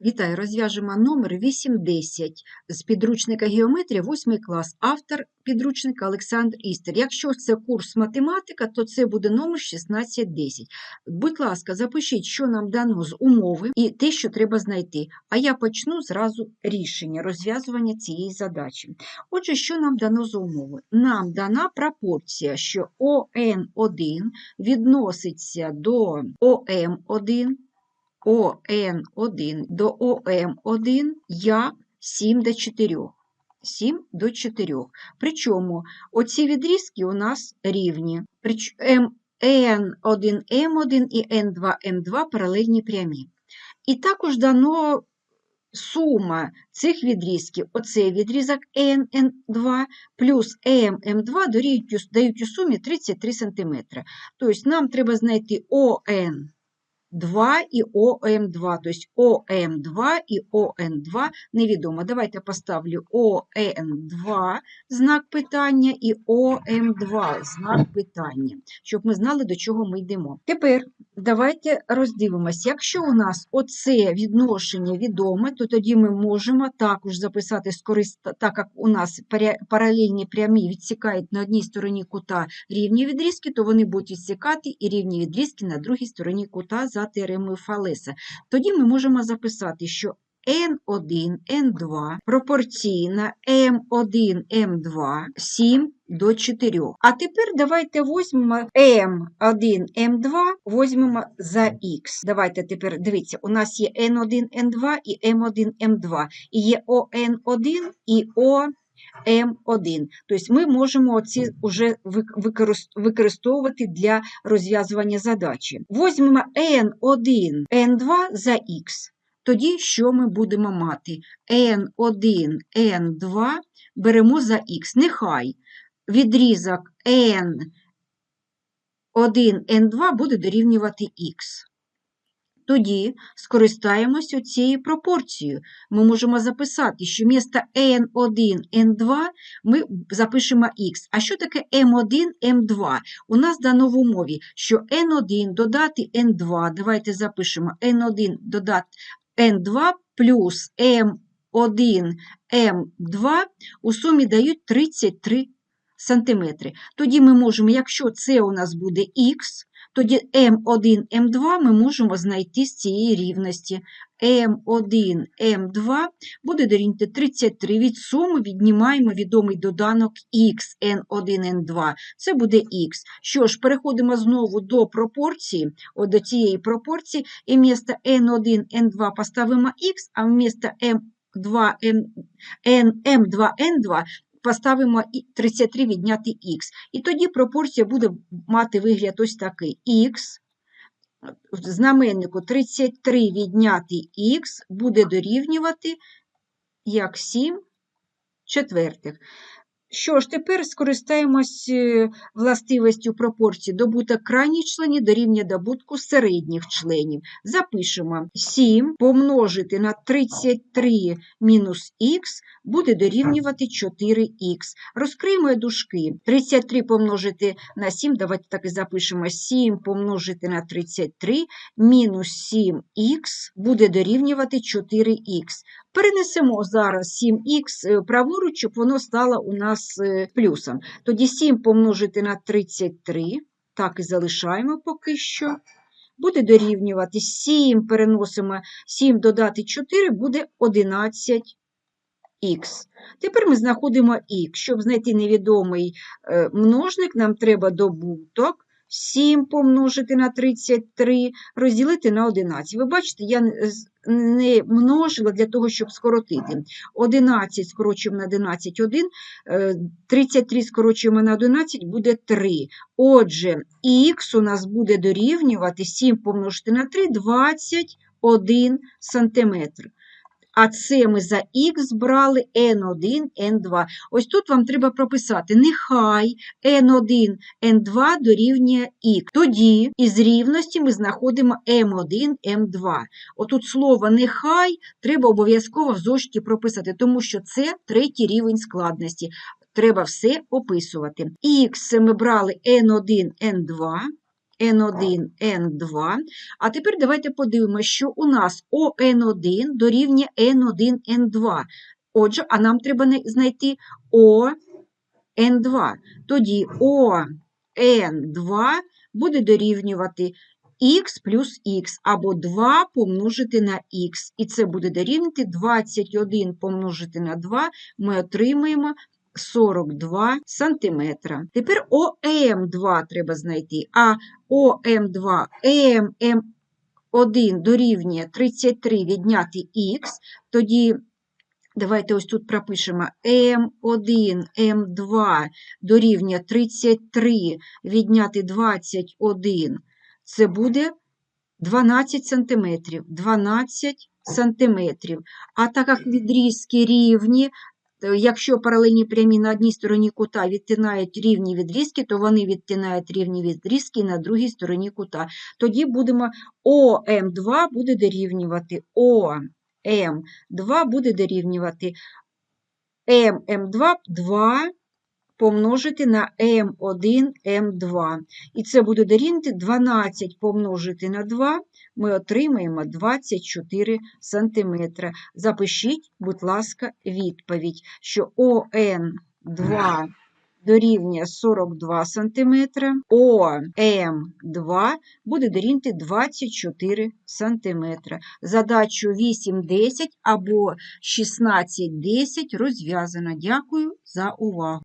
Вітаю, розв'яжемо номер 810 з підручника геометрія 8 клас, автор підручника Олександр Істер. Якщо це курс математика, то це буде номер 1610. Будь ласка, запишіть, що нам дано з умови і те, що треба знайти. А я почну зразу рішення розв'язування цієї задачі. Отже, що нам дано з умови? Нам дана пропорція, що ОН1 відноситься до ОМ1. ОН1 до ОМ1 як 7 до 4. 7 до 4. Причому оці відрізки у нас рівні. Прич... М... N1, М1 і N2, М2 паралельні прямі. І також дано сума цих відрізків, оцей відрізок NN2 плюс MM2 дають у сумі 33 см. Тобто нам треба знайти ОН 2 і ОМ2, тобто ОМ2 і ОН2 невідомо. Давайте поставлю ОН2 знак питання і ОМ2 знак питання, щоб ми знали, до чого ми йдемо. Тепер давайте роздивимось. Якщо у нас оце відношення відоме, то тоді ми можемо також записати так як у нас паралельні прямі відсікають на одній стороні кута рівні відрізки, то вони будуть відсікати і рівні відрізки на другій стороні кута за теоремою Фалеса. Тоді ми можемо записати, що N1, N2 пропорційна M1, M2 7 до 4. А тепер давайте візьмемо M1, M2, візьмемо за X. Давайте тепер, дивіться, у нас є N1, N2 і M1, M2. І є ON1 і O М1. Тобто ми можемо ці вже використовувати для розв'язування задачі. Возьмемо N1, N2 за Х. Тоді що ми будемо мати? N1, N2 беремо за Х. Нехай відрізок N1, N2 буде дорівнювати Х. Тоді скористаємося цією пропорцією. Ми можемо записати, що вмісто N1, N2 ми запишемо Х. А що таке M1, M2? У нас дано в умові, що N1 додати N2, давайте запишемо N1 додати N2 плюс M1, M2 у сумі дають 33 сантиметри. Тоді ми можемо, якщо це у нас буде Х, тоді М1, М2 ми можемо знайти з цієї рівності. М1, М2 буде дорівнювати 33. Від суми віднімаємо відомий доданок Х, N1, N2. Це буде Х. Що ж, переходимо знову до пропорції, от до цієї пропорції, і вмісто N1, N2 поставимо Х, а вмісто M2, N, M2, N2 поставимо 33 відняти х. І тоді пропорція буде мати вигляд ось такий. х знаменнику 33 відняти х буде дорівнювати як 7 четвертих. Що ж, тепер скористаємось е, властивістю пропорції добуток крайніх членів дорівнює добутку середніх членів. Запишемо 7 помножити на 33 мінус х буде дорівнювати 4х. Розкриємо дужки. 33 помножити на 7, давайте так і запишемо 7 помножити на 33 мінус 7х буде дорівнювати 4х. Перенесемо зараз 7х праворуч, щоб воно стало у нас е, плюсом. Тоді 7 помножити на 33, так і залишаємо поки що. Буде дорівнювати 7, переносимо 7 додати 4, буде 11х. Тепер ми знаходимо х. Щоб знайти невідомий е, множник, нам треба добуток. 7 помножити на 33, розділити на 11. Ви бачите, я не множила для того, щоб скоротити. 11 скорочуємо на 11, 1, 33 скорочуємо на 11, буде 3. Отже, х у нас буде дорівнювати 7 помножити на 3, 21 сантиметр. А це ми за х брали n1, n2. Ось тут вам треба прописати, нехай n1, n2 дорівнює х. Тоді із рівності ми знаходимо m1, m2. Отут слово нехай треба обов'язково в зошиті прописати, тому що це третій рівень складності. Треба все описувати. Х ми брали n1, n2. N1, N2. А тепер давайте подивимося, що у нас ОН1 дорівнює N1, N2. Отже, а нам треба знайти ОН2. Тоді ОН2 буде дорівнювати х плюс х, або 2 помножити на х. І це буде дорівнювати 21 помножити на 2, ми отримаємо 42 сантиметра. Тепер ОМ2 треба знайти, а ОМ2, ЕМ1 дорівнює 33 відняти х, тоді давайте ось тут пропишемо М1, М2 дорівнює 33 відняти 21, це буде 12 сантиметрів. 12 сантиметрів. А так як відрізки рівні, якщо паралельні прямі на одній стороні кута відтинають рівні відрізки, то вони відтинають рівні відрізки на другій стороні кута. Тоді будемо ОМ2 буде дорівнювати ОМ2 буде дорівнювати ММ2 2 помножити на М1, М2. І це буде дорівнювати 12 помножити на 2, ми отримаємо 24 сантиметра. Запишіть, будь ласка, відповідь, що ОН2 дорівнює 42 сантиметра, ОМ2 буде дорівнювати 24 сантиметра. Задачу 8-10 або 16-10 розв'язано. Дякую за увагу.